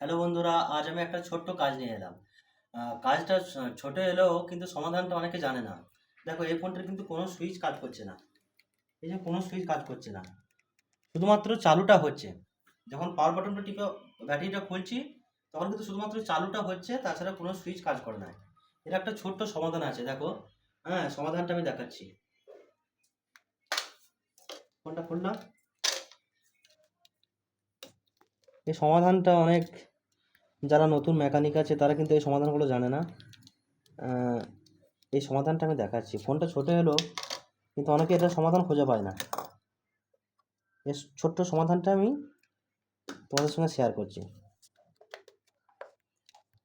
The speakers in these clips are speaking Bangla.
হ্যালো বন্ধুরা, আজ আমি একটা ছোট্ট কাজ নিয়ে এলাম। কাজটা ছোট এলেও কিন্তু সমাধানটা অনেকে জানে না। দেখো, এই ফোনটার কিন্তু কোনো সুইচ কাজ করছে না। এই যে কোনো সুইচ কাজ করছে না। শুধুমাত্র চালুটা হচ্ছে। যখন পাওয়ার বাটনটা টিপে ব্যাটারিটা খুলছি, তখন কিন্তু শুধুমাত্র চালুটা হচ্ছে, তাছাড়া কোনো সুইচ কাজ করে না। এর একটা ছোট্ট সমাধান আছে, দেখো। হ্যাঁ সমাধানটা আমি দেখাচ্ছি। ফোনটা খুললাম এই সমাধানটা অনেক যারা নতুন মেকানিক আছে, তারা কিন্তু এই সমাধানগুলো জানে না। এই সমাধানটা আমি দেখাচ্ছি। ফোনটা ছোটো হলো কিন্তু অনেকে এটা সমাধান খুঁজে পায় না। এর ছোট্ট সমাধানটা আমি তোমাদের সঙ্গে শেয়ার করছি।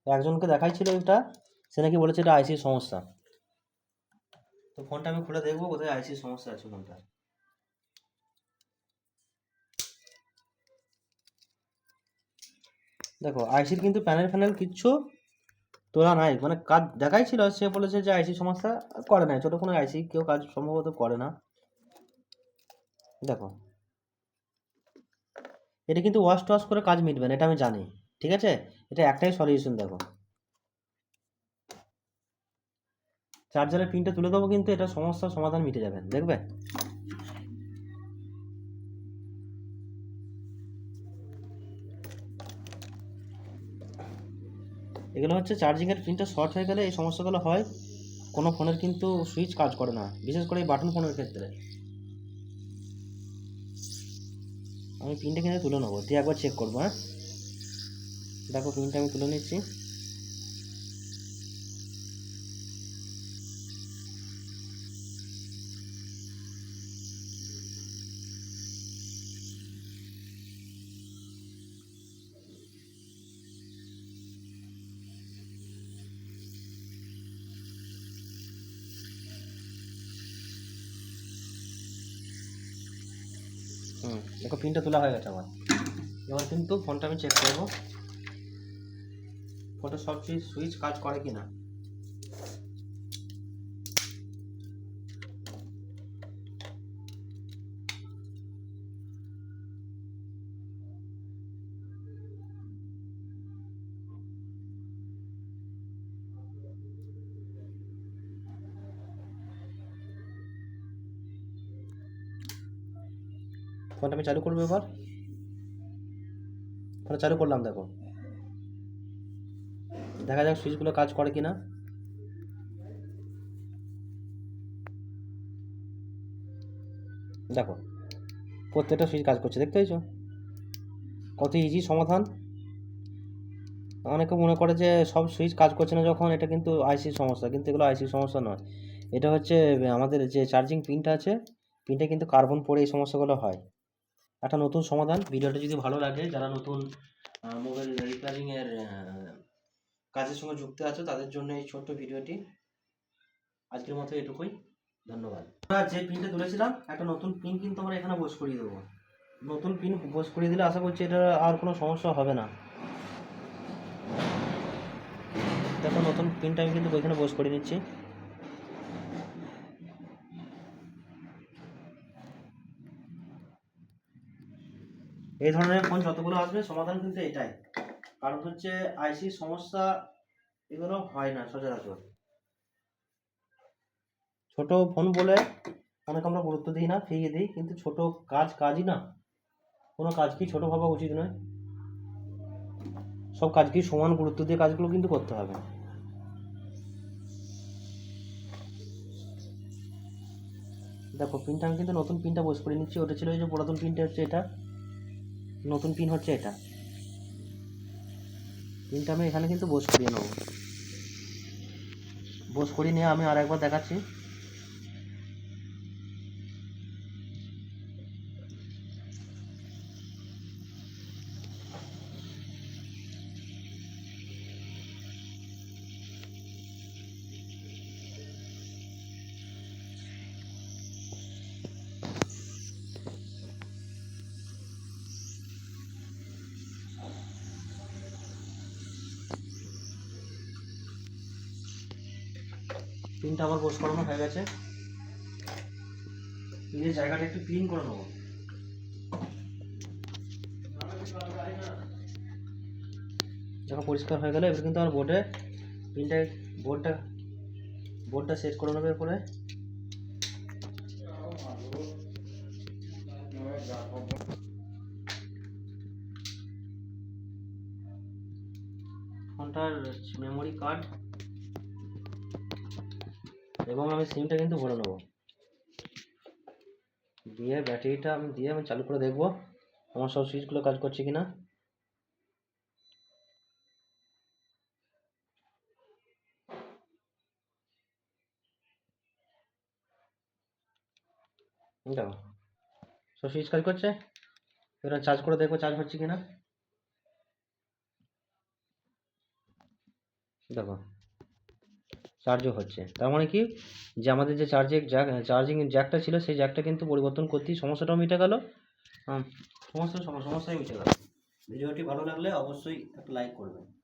একজনকে দেখাইছিল এটা, সে নাকি বলেছে এটা আইসির সমস্যা। তো ফোনটা আমি খুলে দেখব, কোথায় আইসির সমস্যা আছে ফোনটা দেখো আইসির কিন্তু প্যানেল ফ্যানেল কিচ্ছু তোলা নাই। মানে কাজ দেখাইছিল সে বলেছে যে আইসি সমস্যা করে নাই। ছোটো কোনো আইসি কেউ কাজ সম্ভবত করে না। দেখো, এটা কিন্তু ওয়াশ টওয়াশ করে কাজ মিটবে না, এটা আমি জানি, ঠিক আছে? এটা একটাই সলিউশন দেখো। চার্জারের পিনটা তুলে দেবো কিন্তু এটা সমস্যার সমাধান মিটে যাবে, দেখবে? এগুলো হচ্ছে চার্জিংয়ের পিনটা শর্ট হয়ে গেলে এই সমস্যাগুলো হয়। কোনো ফোনের কিন্তু সুইচ কাজ করে না। বিশেষ করে এই বাটন ফোনের ক্ষেত্রে। আমি পিনটা কিন্তু তুলে নেব। দিয়ে একবার চেক করব হ্যাঁ? দেখো পিনটা আমি তুলে নিচ্ছি। দেখো পিনটা তোলা হয়ে গেছে আমার। এবার কিন্তু ফোনটা আমি চেক করব। ফোনটা সব সুইচ কাজ করে কি না ফোনটা আমি চালু করব এবার? ফোনটা চালু করলাম, দেখো। দেখা যাক সুইচগুলো কাজ করে কিনা। দেখো, প্রত্যেকটা সুইচ কাজ করছে, দেখতে পাইছো কত ইজি সমাধান। অনেকে মনে করে যে সব সুইচ কাজ করছে না যখন, এটা কিন্তু আইসির সমস্যা, কিন্তু এগুলো আইসির সমস্যা নয়। এটা হচ্ছে আমাদের যে চার্জিং পিনটা আছে পিনটা কিন্তু কার্বন পড়ে এই সমস্যাগুলো হয়। একটা নতুন সমাধান। ভিডিওটা যদি ভালো লাগে, যারা নতুন মোবাইল রিপেয়ারিংয়ের কাজের সঙ্গে যুক্ত আছো, তাদের জন্য এই ছোট্ট ভিডিওটি। আজকের মতো এটুকুই। ধন্যবাদ। আমরা যে পিনটা তুলেছিলাম, একটা নতুন পিন কিন্তু আমরা এখানে বোস করিয়ে দেবো। নতুন পিন বোস করিয়ে দিলে আশা করছি এটা আর কোনো সমস্যা হবে না। দেখো, নতুন পিনটা আমি কিন্তু ওইখানে বোস করে নিচ্ছি। এই ধরনের ফোন যতগুলো আসবে, সমাধান কিন্তু এটাই। কারণ হচ্ছে আইসি সমস্যা এগুলো হয় না সচরাচর। ছোট ফোন বলে অনেক আমরা গুরুত্ব দিই না, ফিরিয়ে দিই, কিন্তু ছোট কাজ কাজই না। কোনো কাজকেই ছোট ভাবা উচিত নয়। সব কাজকেই সমান গুরুত্ব দিয়ে কাজগুলো কিন্তু করতে হবে। দেখো পিনটা আমি কিন্তু নতুন পিনটা বোস করে নিচ্ছি। ওটা ছিল এই যে পুরাতন পিনটা হচ্ছে এটা। নতুন পিন হচ্ছে এটা। পিনটা আমি এখানে কিন্তু বোস করিয়ে নেব। বোস করিয়ে নিয়ে আমি আর একবার দেখাচ্ছি। পিনটা আমার বোস করানো হয়ে গেছে। পিনের জায়গাটা একটু ক্লিন করে নেব। যখন পরিষ্কার হয়ে গেলে, এবার কিন্তু আমার বোর্ডে পিনটা বোর্ডটা বোর্ডটা সেট করে নেবে এরপরে। ফোনটার মেমোরি কার্ড এবং আমি সিমটা কিন্তু ভরে নেব। দিয়ে ব্যাটারিটা আমি দিয়ে আমি চালু করে দেখব, আমার সব সুইচগুলো কাজ করছে কিনা। দেখো, সব সুইচ কাজ করছে, এবার চার্জ করে দেখব চার্জ হচ্ছে কিনা। দেখো চার্জও হচ্ছে। তার মানে কি? যে আমাদের যে চার্জে জ্যাক চার্জিং জ্যাকটা ছিল, সেই জ্যাকটা কিন্তু পরিবর্তন করতেই সমস্যাটাও মিটে গেল। সমস্ত সম- সমস্যাই মিটে গেল। ভিডিওটি ভালো লাগলে অবশ্যই একটা লাইক করবেন।